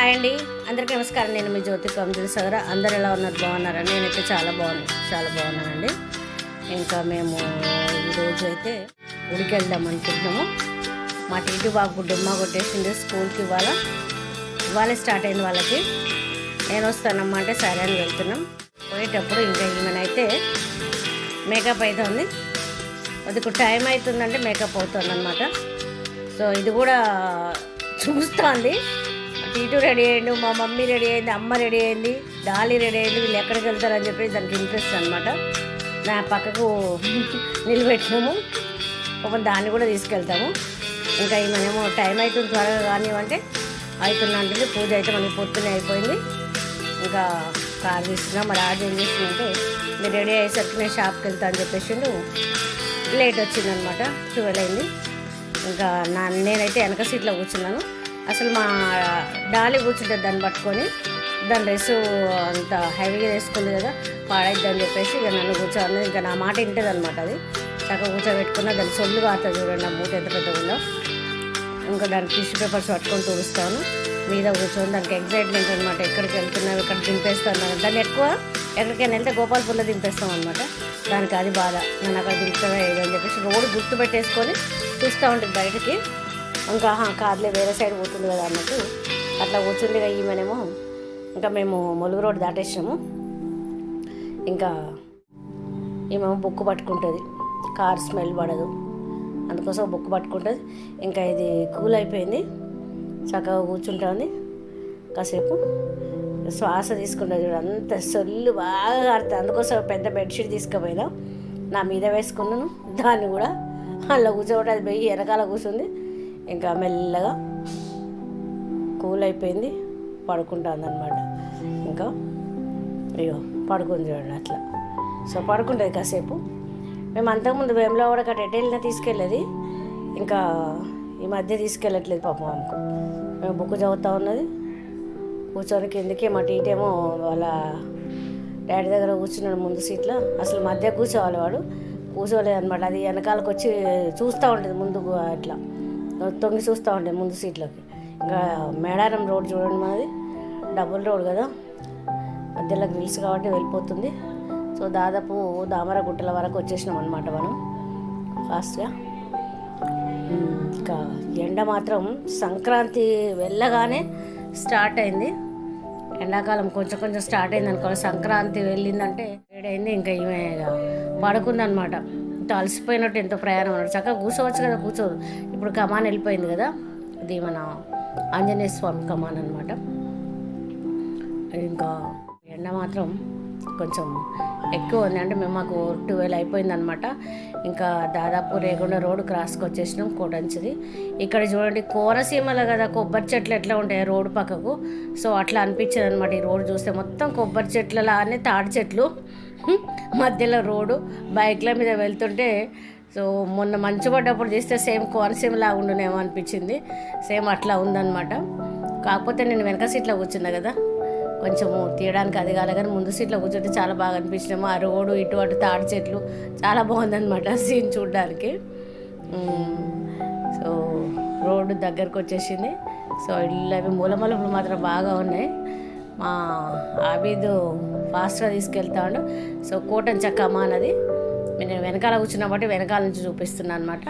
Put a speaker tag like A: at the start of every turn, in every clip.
A: Hi అండి. అందరికీ నమస్కారం. నేను మీ జ్యోతి కమజల్ సగర అందరు ఎలా ఉన్నారు? బాగున్నారా? నేనైతే చాలా బాగున్నాను చాలా బాగున్నానండి. ఇంకా మేము ఈరోజు అయితే గుడికి వెళ్దాం అనుకుంటున్నాము. మా టీటీ బాబు డుమ్మా కొట్టేసింది. స్కూల్కి ఇవాళ ఇవాళ స్టార్ట్ అయింది వాళ్ళకి. నేను వస్తానమ్మా అంటే సరే అని వెళ్తున్నాం. పోయేటప్పుడు ఇంకా ఈమెనైతే మేకప్ అవుతుంది అదికు టైం అవుతుందంటే మేకప్ అవుతుంది అనమాట సో ఇది కూడా చూస్తుంది. టీటు రెడీ అయ్యిండు మా మమ్మీ రెడీ అయింది అమ్మ రెడీ అయింది డాలి రెడీ అయింది వీళ్ళు ఎక్కడికి వెళ్తారని చెప్పి దానికి ఇంట్రెస్ట్ అనమాట నా పక్కకు నిలబెట్టినాము. ఒక దాన్ని కూడా తీసుకెళ్తాము. ఇంకా మనమేమో టైం అవుతుంది త్వరగా కానివ్వంటే అవుతుంది అంటే పూజ అయితే మనకి పొద్దునే అయిపోయింది. ఇంకా కార్ తీసుకున్నా మరి ఆర్డర్ ఏం చేసిందంటే మీరు రెడీ అయ్యేసరికి నేను షాప్కి వెళ్తా అని చెప్పేసిండు. లేట్ వచ్చిందనమాట ట్వెల్వ్ అయింది. ఇంకా నా నేనైతే వెనక సీట్లో కూర్చున్నాను. అసలు మా డాలి కూర్చుంటుంది దాన్ని పట్టుకొని. దాని డ్రెస్ అంత హెవీగా వేసుకుంది కదా పాడైద్ది అని చెప్పేసి ఇక నన్ను కూర్చోను ఇంకా నా మాట వింటుంది అనమాట అది. చక్కగా కూర్చోబెట్టుకున్నా దాని సొల్లు కాస్తుంది చూడండి ఆ మూత ఎంత పెద్దగా ఉందో. ఇంకా దానికి టిష్యూ పేపర్స్ పట్టుకొని తుడుస్తాను. మీద కూర్చొని దానికి ఎగ్జైట్మెంట్ అనమాట ఎక్కడికి వెళ్తున్నాం ఇక్కడ దింపేస్తాను దాన్ని ఎక్కువ ఎక్కడికైనా వెళ్తే గోపాల్పూర్లో దింపేస్తాం అనమాట దానికి అది బాధ. నన్ను అక్కడ దింపుతావా ఏదో అని చెప్పేసి రోడ్డు గుర్తు పెట్టేసుకొని చూస్తూ ఉంటుంది బయటకి. ఇంకా కార్లే వేరే సైడ్ పోతుంది కదా అన్నట్టు. అట్లా కూర్చుంది కదా ఈమెనేమో. ఇంకా మేము ములుగు రోడ్ దాటేసినాము. ఇంకా ఈమెమో బుక్ పట్టుకుంటుంది. కార్ స్మెల్ పడదు. అందుకోసం బుక్ పట్టుకుంటుంది. ఇంకా ఇది కూల్ అయిపోయింది. చక్కగా కూర్చుంటుంది. కాసేపు శ్వాస తీసుకుంటుంది చూడు అంత సొల్లు బాగా కారుతుంది అందుకోసం పెద్ద బెడ్షీట్ తీసుకుపోయినా. నా మీద వేసుకున్నాను. దాన్ని కూడా అలా కూర్చోబట్టి అది పోయి వెనకాల కూర్చుంది. ఇంకా మెల్లగా కూల్ అయిపోయింది పడుకుంటుంది అనమాట ఇంకా అయ్యో పడుకుంది చూడండి అట్లా. సో పడుకుంటుంది కాసేపు. మేము అంతకుముందు వేములవాడ కూడా ఎటు వెళ్ళినా తీసుకెళ్ళేది. ఇంకా ఈ మధ్య తీసుకెళ్ళట్లేదు పాపం ఆమెకు. మేము బుక్ చదువుతా ఉన్నది. కూర్చొని కిందకి మా టీటేమో వాళ్ళ డాడీ దగ్గర కూర్చున్నాడు ముందు సీట్లో. అసలు మధ్య కూర్చోవాలి వాడు. కూర్చోలేదు అనమాట అది వెనకాలకు వచ్చి చూస్తూ ఉంటుంది ముందుకు అట్లా. తొంగి చూస్తూ ఉండే ముందు సీట్లోకి. ఇంకా మేడారం రోడ్ చూడండి మనది డబుల్ రోడ్ కదా. మధ్యలో గ్రిల్స్ కాబట్టి వెళ్ళిపోతుంది. సో దాదాపు దామర గుట్టల వరకు వచ్చేసినాం అనమాట మనం. ఫాస్ట్గా. ఇంకా ఎండ మాత్రం సంక్రాంతి వెళ్ళగానే స్టార్ట్ అయింది. ఎండాకాలం కొంచెం కొంచెం స్టార్ట్ అయింది అనుకోవాలి సంక్రాంతి వెళ్ళిందంటే వేడైంది ఇంకా ఈమె పడుకుందనమాట ఇంత అలసిపోయినట్టు ఎంతో ప్రయాణం అన్నాడు. చక్కగా కూర్చోవచ్చు కదా కూర్చో ఇప్పుడు కమాన్ వెళ్ళిపోయింది కదా ఇది మన ఆంజనేయ స్వామి కమాన్ అనమాట ఇంకా ఎండ మాత్రం కొంచెం ఎక్కువ ఉంది. అంటే మేము మాకు ట్వెల్వ్ అయిపోయింది అనమాట ఇంకా దాదాపు రేగొండ రోడ్ క్రాస్కి వచ్చేసినాం కోటంచిది. ఇక్కడ చూడండి కోనసీమలో కదా కొబ్బరి చెట్లు ఎట్లా ఉంటాయి రోడ్డు పక్కకు. సో అట్లా అనిపించేది అనమాట ఈ రోడ్ చూస్తే. మొత్తం కొబ్బరి చెట్లలానే తాడి చెట్లు. మధ్యలో రోడ్డు బైక్ల మీద వెళ్తుంటే సో మొన్న మంచు పడ్డప్పుడు చేస్తే సేమ్ కోనసీమ లాగా ఉండునేమో అనిపించింది. సేమ్ అట్లా ఉందన్నమాట. కాకపోతే నేను వెనక సీట్లో కూర్చున్నా కదా. కొంచెము తీయడానికి అది కాలే కానీ ముందు సీట్లో కూర్చుంటే చాలా బాగా అనిపించినాము ఆ రోడ్డు ఇటు అటు తాడి చెట్లు చాలా బాగుందన్నమాట సీన్ చూడడానికి. సో రోడ్డు దగ్గరకు వచ్చేసింది. సో ఇల్లు అవి మూలమలుపులు మాత్రం బాగా ఉన్నాయి. మా అబీదు ఫాస్ట్గా తీసుకెళ్తాడు. సో కోటన్ చక్కమ్మ అన్నది నేను వెనకాల కూర్చున్నా బట్టి వెనకాల నుంచి చూపిస్తున్నాను అనమాట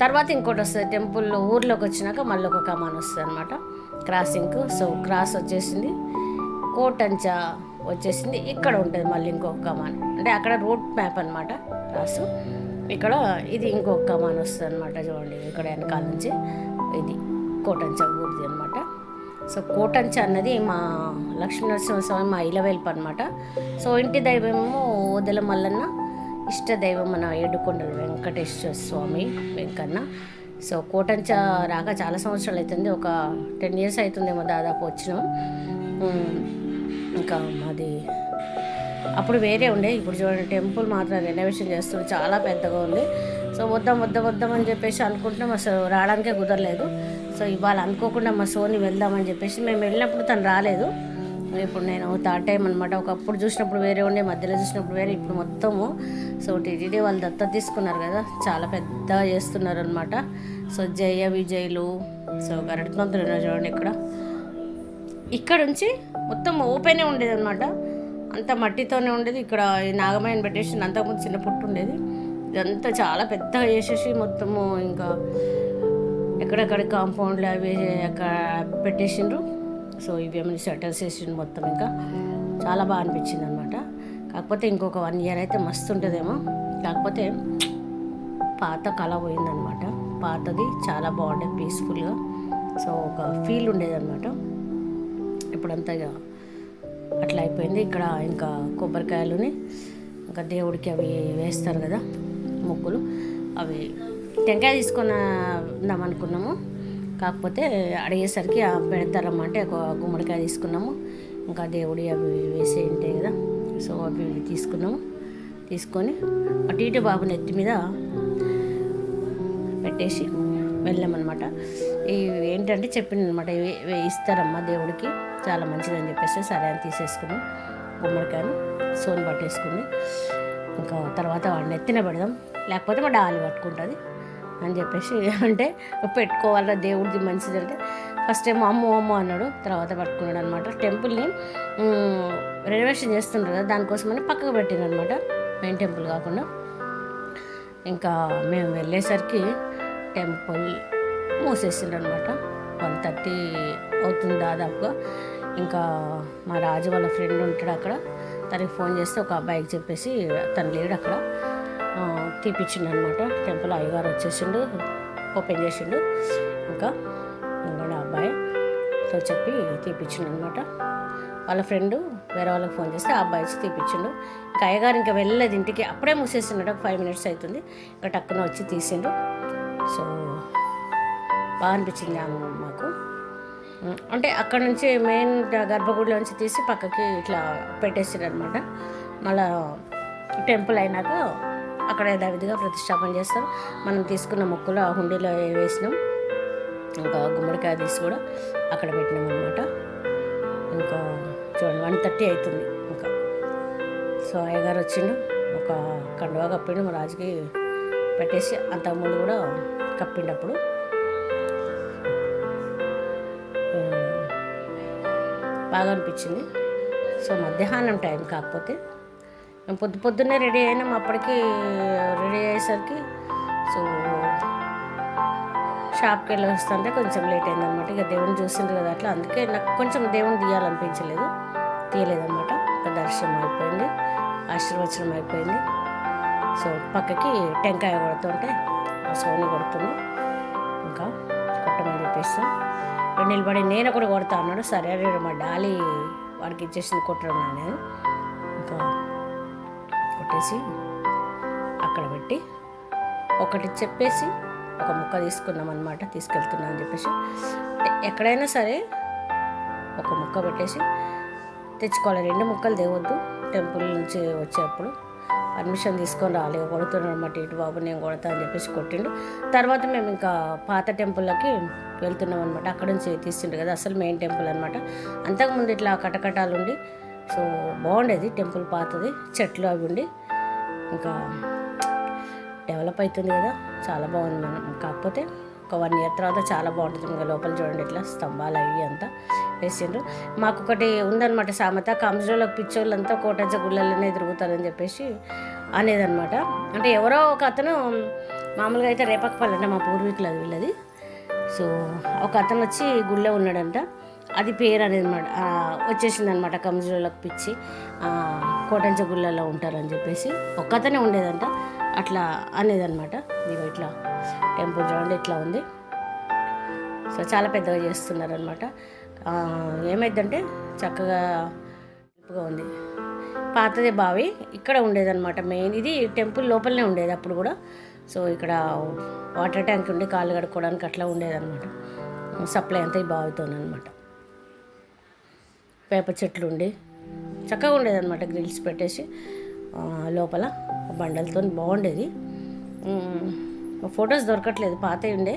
A: తర్వాత ఇంకోటి వస్తుంది టెంపుల్ ఊర్లోకి వచ్చినాక మళ్ళీ ఒక కమాన్ వస్తుంది అనమాట క్రాసింగ్ సో క్రాస్ వచ్చేసింది. కోటంచ వచ్చేసింది. ఇక్కడ ఉంటుంది మళ్ళీ ఇంకొక కమాన్. అంటే అక్కడ రోడ్ మ్యాప్ అనమాట క్రాసు ఇక్కడ ఇది ఇంకొక కమాన్ వస్తుంది అనమాట చూడండి. ఇక్కడ వెనకాల నుంచి ఇది కోటంచా ఊరిది అనమాట సో కోటంచ అన్నది మా లక్ష్మీనరసింహస్వామి మా ఇలవేల్పు అనమాట సో ఇంటి దైవమేమో ఓదెల మల్లన్న ఇష్ట దైవం మన ఏడుకొండల వెంకటేశ్వర స్వామి వెంకన్న. సో కోటంచ రాక చాలా సంవత్సరాలు అవుతుంది ఒక టెన్ ఇయర్స్ అవుతుందేమో దాదాపు వచ్చినాం. ఇంకా మాది అప్పుడు వేరే ఉండే ఇప్పుడు చూడండి టెంపుల్ మాత్రం రెనోవేషన్ చేస్తుంది చాలా పెద్దగా ఉంది. సో వద్దాం వద్దాం వద్దాం అని చెప్పేసి అనుకుంటున్నాం అసలు రావడానికే కుదరలేదు. సో ఇవాళ అనుకోకుండా మా సోని వెళ్దామని చెప్పేసి మేము వెళ్ళినప్పుడు తను రాలేదు. ఇప్పుడు నేను థర్డ్ టైం అనమాట ఒకప్పుడు చూసినప్పుడు వేరే ఉండే మధ్యలో చూసినప్పుడు వేరే ఇప్పుడు మొత్తము. సో టీటీడీ వాళ్ళు దత్తత తీసుకున్నారు కదా చాలా పెద్దగా చేస్తున్నారు అనమాట సో జయ విజయ్లు సో గరటి చూడండి ఇక్కడ. ఇక్కడ నుంచి మొత్తం ఓపెనే ఉండేది అనమాట అంత మట్టితోనే ఉండేది. ఇక్కడ ఈ నాగమయ్యని పెట్టేసి అంతకుముందు చిన్న పుట్టు ఉండేది. ఇదంతా చాలా పెద్దగా చేసేసి మొత్తము ఇంకా ఎక్కడెక్కడ కాంపౌండ్లు అవి అక్కడ పెట్టేసిండ్రు. సో ఇవేమైనా షటర్స్ వేసిండ్రు మొత్తం ఇంకా. చాలా బాగా అనిపించింది అనమాట కాకపోతే ఇంకొక వన్ ఇయర్ అయితే మస్తు ఉంటుందేమో. కాకపోతే పాత కళ పోయిందనమాట పాతది చాలా బాగుండేది పీస్ఫుల్గా సో ఒక ఫీల్ ఉండేదన్నమాట ఇప్పుడంతా ఇక అట్లా అయిపోయింది. ఇక్కడ ఇంకా కొబ్బరికాయలుని ఇంకా దేవుడికి అవి వేస్తారు కదా ముగ్గులు. అవి టెంకాయ తీసుకున్నాం అనుకున్నాము. కాకపోతే అడిగేసరికి ఆ పెడతారమ్మంటే ఒక గుమ్మడికాయ తీసుకున్నాము. ఇంకా దేవుడి అవి వేసే ఉంటాయి కదా. సో అవి ఇవి తీసుకున్నాము. తీసుకొని అటు ఇటు బాబు నెత్తి మీద పెట్టేసి వెళ్ళామన్నమాట. ఇవి ఏంటంటే చెప్పిందనమాట ఇవి ఇస్తారమ్మా దేవుడికి. చాలా మంచిదని చెప్పేసి సరే అని తీసేసుకున్నాం గుమ్మడికాయను సోన్ పట్టేసుకుని ఇంకా తర్వాత వాడిని ఎత్తిన పెడదాం. లేకపోతే మా డాలి పట్టుకుంటుంది. అని చెప్పేసి అంటే పెట్టుకోవాలరా దేవుడిది మంచిది అంటే ఫస్ట్ టైం అమ్మ అమ్మ అన్నాడు తర్వాత పట్టుకున్నాడు అనమాట టెంపుల్ని రెనోవేషన్ చేస్తుండ్రు కదా దానికోసమని పక్కకు పెట్టింది అనమాట మెయిన్ టెంపుల్ కాకుండా. ఇంకా మేము వెళ్ళేసరికి టెంపుల్ మూసేసిండ్రు అనమాట వన్ థర్టీ అవుతుంది దాదాపుగా. ఇంకా మా రాజు వాళ్ళ ఫ్రెండ్ ఉంటాడు అక్కడ. తనకి ఫోన్ చేస్తే ఒక అబ్బాయికి చెప్పేసి తను లేడు అక్కడ. తీపిచ్చిండు అనమాట టెంపుల్ అయ్యగారు వచ్చేసిండు ఓపెన్ చేసిండు. ఇంకా ఇంకోటి అబ్బాయి సో చెప్పి తీపిచ్చిండు అనమాట వాళ్ళ ఫ్రెండ్ వేరే వాళ్ళకి ఫోన్ చేస్తే ఆ అబ్బాయి వచ్చి తీపిచ్చిండు. ఇంకా అయ్యగారు ఇంకా వెళ్ళలేదు ఇంటికి అప్పుడే మూసేసిండు ఒక ఫైవ్ మినిట్స్ అవుతుంది ఇంకా టక్కున వచ్చి తీసిండు. సో బాగా అనిపించింది మాకు. అంటే అక్కడ నుంచి మెయిన్ గర్భగుడిలో నుంచి తీసి పక్కకి ఇట్లా పెట్టేసారు అనమాట మళ్ళా టెంపుల్ అయినాక అక్కడ యథావిధిగా ప్రతిష్టాపన చేస్తాం. మనం తీసుకున్న మొక్కలు ఆ హుండీలో వేసినాం. ఇంకా గుమ్మడికాయ తీసి కూడా అక్కడ పెట్టినాం అనమాట ఇంకా చూడండి వన్ థర్టీ అవుతుంది ఇంకా. సో అయ్యగారు వచ్చిండు ఒక కండువా కప్పిండు మా రాజుకి పెట్టేసి అంతకుముందు కూడా కప్పిండు అప్పుడు బాగా అనిపించింది. సో మధ్యాహ్నం టైం కాకపోతే పొద్దు పొద్దున్నే రెడీ అయినాం అప్పటికి రెడీ అయ్యేసరికి. సో షాప్కి వెళ్ళి వస్తుంటే కొంచెం లేట్ అయిందనమాట ఇక దేవుని చూసింది కదా అట్లా. అందుకే నాకు కొంచెం దేవుని తీయాలనిపించలేదు. తీయలేదన్నమాట. దర్శనం అయిపోయింది ఆశీర్వచనం అయిపోయింది. సో పక్కకి టెంకాయ కొడుతుంటే ఆ సోని కొడుతుంది. ఇంకా కొట్టమని చెప్పేసి నిలబడి నేను కూడా కొడతా అన్నాడు. సరే మా డాలీ వాడికి ఇచ్చేసింది కొట్టడం నేను. ఇంకా కొట్టేసి అక్కడ పెట్టి ఒకటి చెప్పేసి ఒక ముక్క తీసుకున్నాం అనమాట తీసుకెళ్తున్నా అని చెప్పేసి. ఎక్కడైనా సరే ఒక ముక్క పెట్టేసి తెచ్చుకోవాలి. రెండు ముక్కలు తేవద్దు. టెంపుల్ నుంచి వచ్చేప్పుడు పర్మిషన్ తీసుకొని రాలేదు. కొడుతున్నాడు అనమాట ఇటు బాబు నేను కొడతా అని చెప్పేసి కొట్టిండు. తర్వాత మేము ఇంకా పాత టెంపుల్లోకి వెళ్తున్నాం అనమాట అక్కడ నుంచి తీసిండు కదా అసలు మెయిన్ టెంపుల్ అనమాట అంతకుముందు ఇట్లా కటకటాలు ఉండి సో బాగుండేది టెంపుల్ పాతది చెట్లు అవి ఉండి. ఇంకా డెవలప్ అవుతుంది కదా చాలా బాగుంది మనం కాకపోతే ఒక వన్ ఇయర్ తర్వాత చాలా బాగుంటుంది. ఇంకా లోపల చూడండి ఇట్లా స్తంభాలు అవి అంతా వేసిండ్రు. మాకు ఒకటి ఉందన్నమాట సామెత కంజోళ్ళకి పిచ్చోళ్ళంతా కోటజ గుళ్ళల్లోనే తిరుగుతారని చెప్పేసి అనేదన్నమాట. అంటే ఎవరో ఒక అతను మామూలుగా అయితే రేపకపల్లి అంటే మా అది వీళ్ళది. సో ఒక అతను వచ్చి గుళ్ళో ఉన్నాడంట. అది పేరు అనేది అనమాట వచ్చేసింది అనమాట కంజోళ్ళకి పిచ్చి. కోటంచ గుళ్ళలో ఉంటారని చెప్పేసి. ఒక్కతనే ఉండేదంట. అట్లా అనేదన్నమాట. ఇదిగో ఇట్లా టెంపుల్ చూడండి ఇట్లా ఉంది. సో చాలా పెద్దగా చేస్తున్నారనమాట ఏమైందంటే చక్కగా ఉంది. పాతదే బావి. ఇక్కడ ఉండేదన్నమాట మెయిన్. ఇది టెంపుల్ లోపలనే ఉండేది అప్పుడు కూడా. సో ఇక్కడ వాటర్ ట్యాంక్ ఉండి కాళ్ళు కడుక్కోవడానికి అట్లా ఉండేదన్నమాట. సప్లై అంతా ఈ బావితోనమాట వేప చెట్లు ఉండి చక్కగా ఉండేదన్నమాట గ్రిల్స్ పెట్టేసి లోపల బండలతో బాగుండేది. ఫొటోస్ దొరకట్లేదు పాత ఉండే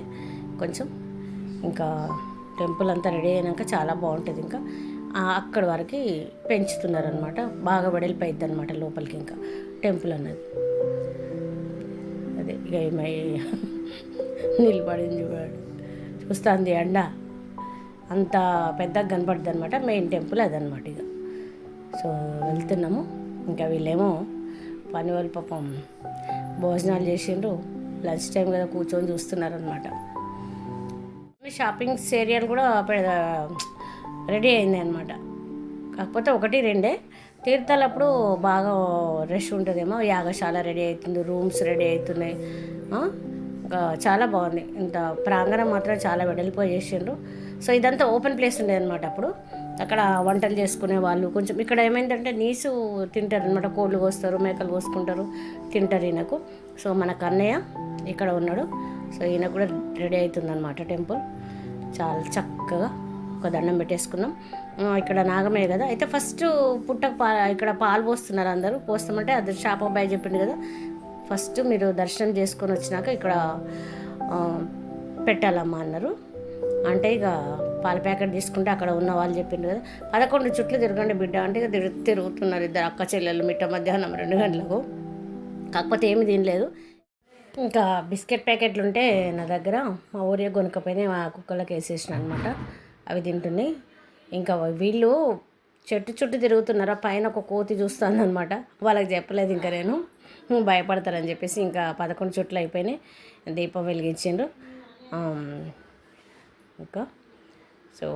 A: కొంచెం. ఇంకా టెంపుల్ అంతా రెడీ అయినాక చాలా బాగుంటుంది ఇంకా. అక్కడ అక్కడి వరకు పెంచుతున్నారనమాట బాగా వెడల్పోయిద్ది అనమాట లోపలికి ఇంకా టెంపుల్ అన్నది. అదే ఇక ఏమై నిలబడింది చూస్తాంది చూస్తుంది అంత పెద్దగా కనపడుతుంది అనమాట మెయిన్ టెంపుల్ అదనమాట ఇక సో వెళ్తున్నాము. ఇంకా వీళ్ళేమో పని వాళ్ళు పాపం భోజనాలు చేసిండ్రు. లంచ్ టైం కదా కూర్చొని చూస్తున్నారనమాట షాపింగ్స్ ఏరియాలు కూడా రెడీ అయింది అనమాట కాకపోతే ఒకటి రెండే. తీర్థాలప్పుడు బాగా రష్ ఉంటుందేమో. యాగశాల రెడీ అవుతుంది రూమ్స్ రెడీ అవుతున్నాయి ఇంకా చాలా బాగుంది ఇంత ప్రాంగణం మాత్రం చాలా వెడల్పోయి చేసిండ్రు. సో ఇదంతా ఓపెన్ ప్లేస్ ఉండేది అనమాట అప్పుడు. అక్కడ వంటలు చేసుకునే వాళ్ళు కొంచెం ఇక్కడ ఏమైందంటే నీసు తింటారు అనమాట కోళ్ళు కోస్తారు మేకలు కోసుకుంటారు తింటారు ఈయనకు. సో మన కన్నయ్య ఇక్కడ ఉన్నాడు. సో ఈయన కూడా రెడీ అవుతుందన్నమాట టెంపుల్. చాలా చక్కగా ఒక దండం పెట్టేసుకున్నాం. ఇక్కడ నాగమే కదా. అయితే ఫస్ట్ పుట్టకు పా ఇక్కడ పాలు పోస్తున్నారు అందరూ. పోస్తామంటే అది షాప్ అబ్బాయి చెప్పిండు కదా. ఫస్ట్ మీరు దర్శనం చేసుకొని వచ్చినాక ఇక్కడ పెట్టాలమ్మా అన్నారు. అంటే ఇక పాల ప్యాకెట్ తీసుకుంటే అక్కడ ఉన్న వాళ్ళు చెప్పిండ్రు కదా పదకొండు చుట్లు తిరగండి బిడ్డ అంటే ఇక తిరుగుతున్నారు ఇద్దరు అక్క చెల్లెలు మిట్ట మధ్యాహ్నం రెండు గంటలకు. కాకపోతే ఏమి తినలేదు. ఇంకా బిస్కెట్ ప్యాకెట్లు ఉంటే నా దగ్గర మా ఊరియా కొనుక్కపోయినా మా కుక్కలకు వేసేసిన అనమాట అవి తింటున్నాయి. ఇంకా వీళ్ళు చెట్టు చుట్టూ తిరుగుతున్నారా పైన ఒక కోతి చూస్తాను అనమాట వాళ్ళకి చెప్పలేదు ఇంకా నేను. భయపడతారని చెప్పేసి ఇంకా పదకొండు చుట్లు అయిపోయినాయి. దీపం వెలిగించిండ్రు. ఇంకా. సో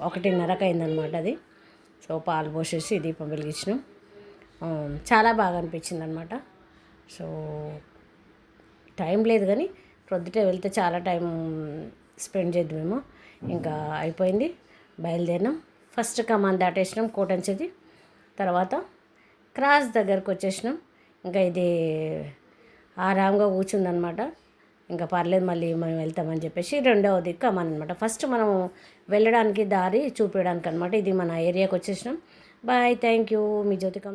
A: ఒకటిన్నరకు అయిందనమాట అది. సో పాలు పోసేసి దీపం వెలిగించినాం. చాలా బాగా అనిపించింది అనమాట సో టైం లేదు కానీ ప్రొద్దుటే వెళ్తే చాలా టైం స్పెండ్ చేద్దామేమో. ఇంకా అయిపోయింది. బయలుదేరినాం. ఫస్ట్ కమాన్ దాటేసినాం కోటంచిది. తర్వాత క్రాస్ దగ్గరకు వచ్చేసినాం ఇంకా ఇది ఆరాంగా కూర్చుందనమాట. ఇంకా పర్లేదు మళ్ళీ మనం వెళ్తామని చెప్పేసి రెండవది కమాన్ అనమాట ఫస్ట్ మనం వెళ్ళడానికి దారి చూపించడానికి అనమాట ఇది మన ఏరియాకి వచ్చేసినాం. బాయ్ థ్యాంక్ యూ మీ జ్యోతికం